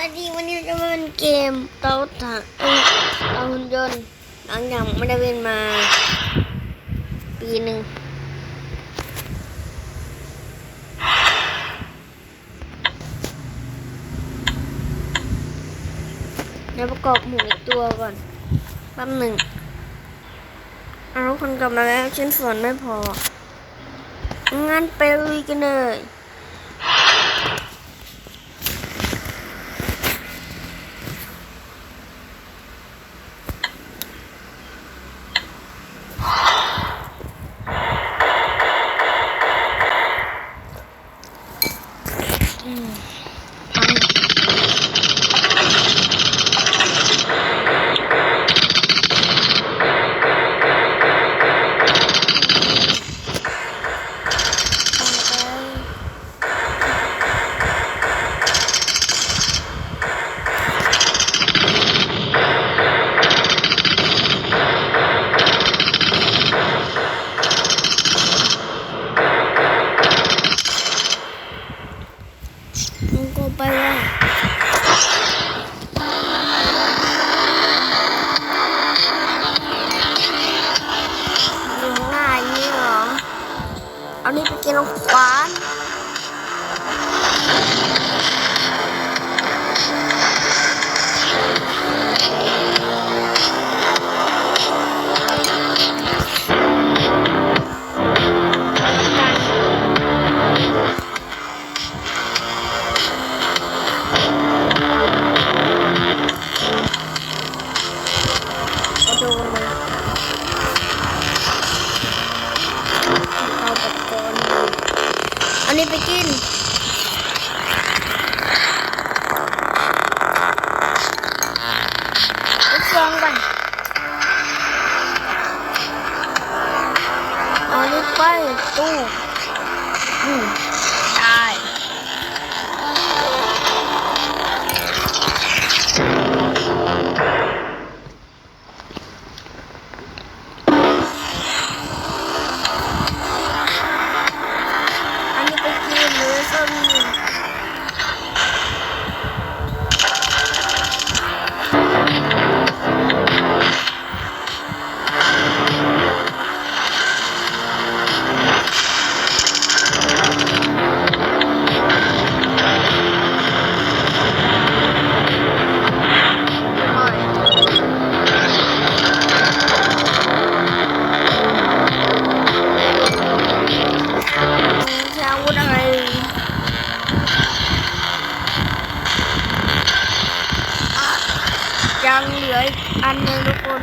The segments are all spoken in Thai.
วัสดีวันนี้จะมาเป็นเกมเตาถ่านเอ้ยเตาหุ่นยนต์หลังจากไม่ได้เล่นมา ปีหนึ่งเดี๋ยวประกอบหมูอีกตัวก่อนแป๊บหนึ่งเอาคนกลับมาแล้วชิ้นส่วนไม่พอ งั้นไปลุยกันเลย ลืออีกอันหนึงทุกคน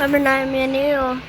Bye-bye na, Maneo.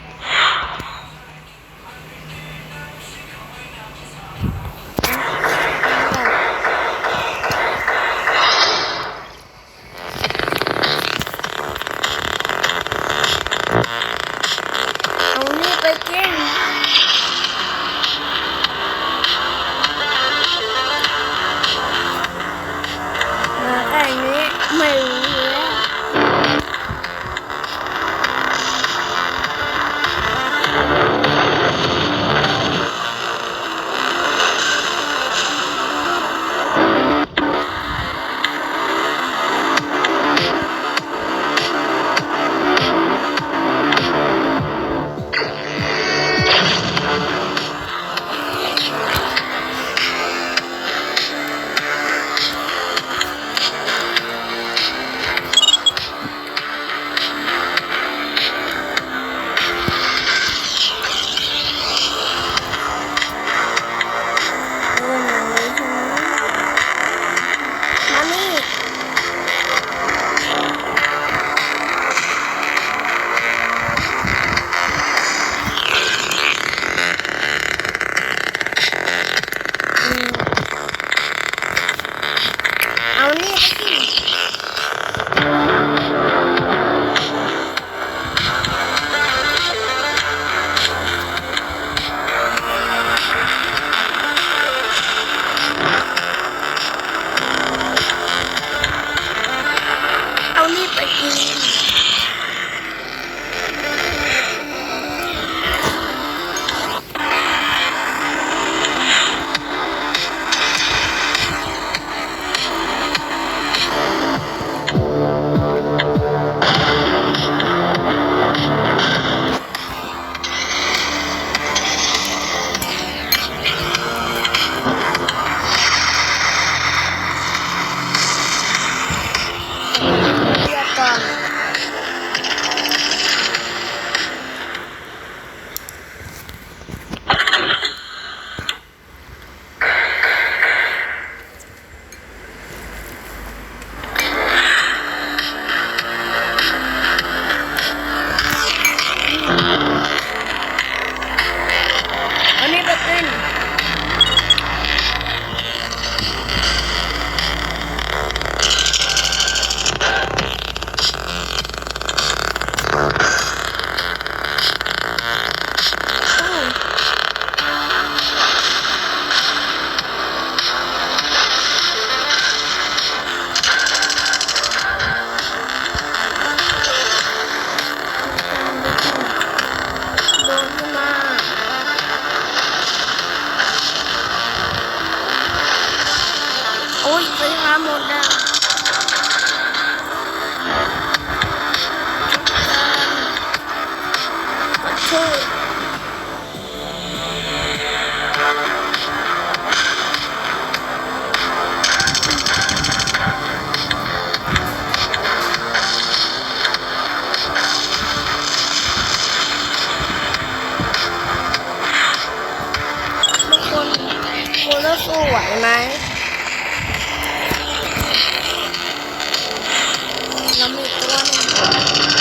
Ngomong.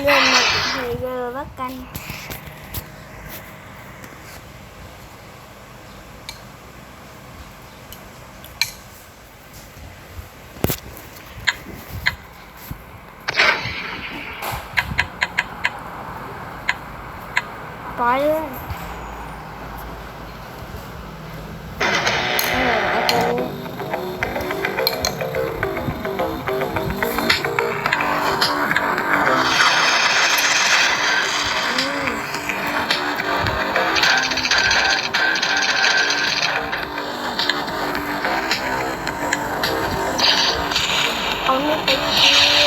lên mặt thì giờ bắt canh Bye. Thank you.